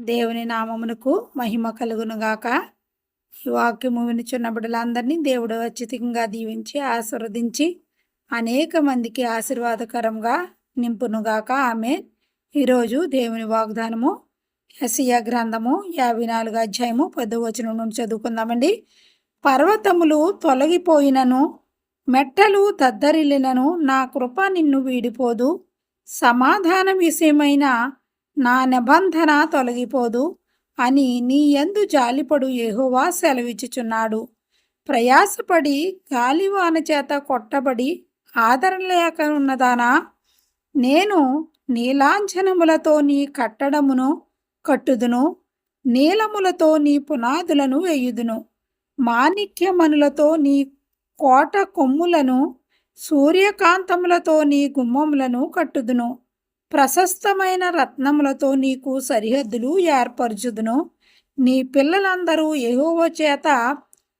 దేవుని నామమునకు మహిమ కలుగునుగాక ఈ వాక్యము వినుచున్న బిడ్డలందరినీ దేవుడు అత్యధికంగా దీవించి ఆశీర్వదించి అనేక మందికి ఆశీర్వాదకరంగా నింపునుగాక ఆమె ఈరోజు దేవుని వాగ్దానము ఎసియా గ్రంథము యాభై నాలుగు అధ్యాయము వచనం నుండి చదువుకుందామండి. పర్వతములు తొలగిపోయినను మెట్టలు దద్దరిల్లినను నా కృప నిన్ను వీడిపోదు. సమాధాన విషయమైన నా నిబంధన తొలగిపోదు అని నీ ఎందు జాలిపడు యెహోవా సెలవిచ్చుచున్నాడు. ప్రయాసపడి గాలివాన చేత కొట్టబడి ఆదరణ లేక ఉన్నదానా నేను నీలాంఛనములతో నీ కట్టడమును కట్టుదును నీలములతో నీ పునాదులను వేయుదును మాణిక్యమనులతో నీ కోట కొమ్ములను సూర్యకాంతములతో నీ గుమ్మములను కట్టుదును. ప్రశస్తమైన రత్నములతో నీకు సరిహద్దులు ఏర్పరచుదును. నీ పిల్లలందరూ ఎహోవ చేత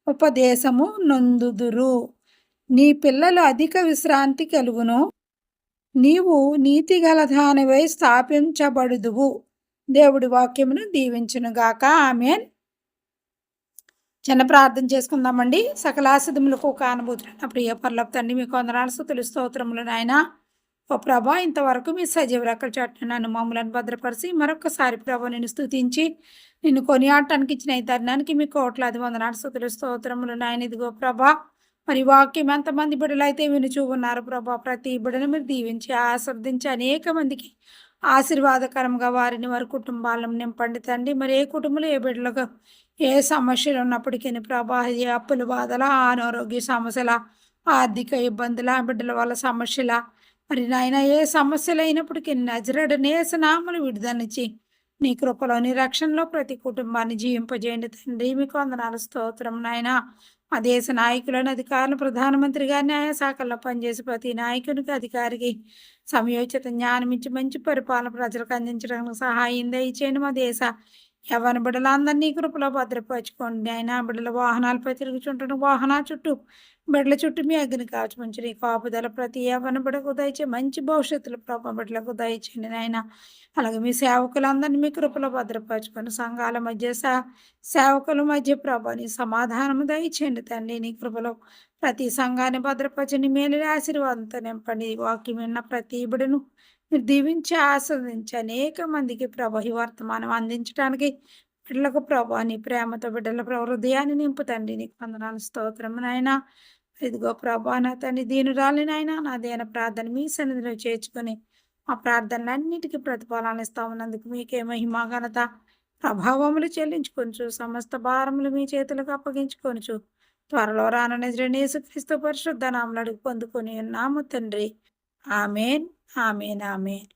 ఉపదేశము నొందుదురు. నీ పిల్లలు అధిక విశ్రాంతి కలుగును. నీవు నీతిగల దానివై స్థాపించబడుదువు. దేవుడి వాక్యమును దీవించునుగాక ఆమెన్. చిన్న ప్రార్థన చేసుకుందామండి. సకలాసిధములకు ఒక నా ప్రియ పర్లకు తండ్రి మీకు వందనాలు స్థుతులు స్తోత్రములు నాయన. ఓ ప్రభా ఇంతవరకు మీ సజీవ రెక్కల చాటున నన్ను మమ్మలను భద్రపరిచి మరొకసారి ప్రభా నేను స్థుతించి నిన్ను కొనియాడటానికి ఇచ్చిన ఈ తరుణానికి మీ కోట్లాది వందనాడు స్థుతులు స్తోత్రములు నాయన. ఇదిగో ప్రభా మరి వాక్యం ఎంతమంది బిడ్డలు అయితే వినుచూ ఉన్నారు ప్రభా ప్రతి బిడ్డను మీరు దీవించి ఆశ్రదించి అనేక మందికి ఆశీర్వాదకరంగా వారిని వారి కుటుంబాలను నింపండి తండ్రి. మరి ఏ కుటుంబంలో ఏ బిడ్డలకు ఏ సమస్యలు ఉన్నప్పటికీ ప్రభా ఏ అప్పుల బాధల అనారోగ్య సమస్యల ఆర్థిక ఇబ్బందుల బిడ్డల వల్ల సమస్యల మరి నాయన ఏ సమస్యలు అయినప్పటికీ నజరడ నేసనామలు విడుదలనిచ్చి నీ కృపలో నీ రక్షణలో ప్రతి కుటుంబాన్ని జీవింపజేయండి తండ్రి. మీకు వందనాలు స్తోత్రం నాయన. మా దేశ నాయకులను అధికారులు ప్రధానమంత్రి గారి న్యాయశాఖల్లో పనిచేసే ప్రతి నాయకునికి అధికారికి సమయోచిత జ్ఞానం ఇచ్చి మంచి పరిపాలన ప్రజలకు అందించడానికి సహాయం దయచేయండి. మా దేశ యవన బిడ్డలందరినీ కృపలో భద్రపరచుకోండి. ఆయన బిడ్డల వాహనాలపై తిరుగుచుంటున్న వాహనాల చుట్టూ బిడ్డల చుట్టూ మీ అగ్ని కాచుమంచి నీ కాపుదల ప్రతి యవన బిడకు దయచే మంచి భవిష్యత్తులో ప్రభ బిడ్డలకు దయచేయండి నాయన. అలాగే మీ సేవకులందరినీ మీ కృపలో భద్రపరచుకొని సంఘాల మధ్య సేవకుల మధ్య ప్రభ నీ సమాధానము దయచేయండి తండ్రి. నీ కృపలో ప్రతి సంఘాన్ని భద్రపరచని మేలు ఆశీర్వాదంతో నింపండి. వాక్యం విన్న ప్రతి బిడను మీరు దీవించి ఆస్వాదించి అనేక మందికి ప్రభ ఈ వర్తమానం అందించడానికి బిడ్డలకు ప్రభా నీ ప్రేమతో బిడ్డల హృదయాన్ని నింపుతండి నీకు వందనాలు స్తోత్రం నాయన. ఇదిగో ప్రభా నా తండ్రి దీనురాలి నాయన. నా దేన ప్రార్థన మీ సన్నిధిలో చేర్చుకొని మా ప్రార్థనలన్నిటికీ ప్రతిఫలాలు ఇస్తా ఉన్నందుకు మీకే మహిమా ఘనత ప్రభావములు చెల్లించుకొనచ్చు సమస్త భారములు మీ చేతులకు అప్పగించుకొనచ్చు త్వరలో రానని క్రీస్తు పరిశుద్ధ నామలు అడుగు పొందుకొని ఉన్నాము తండ్రి. ఆమెన్. Amen amen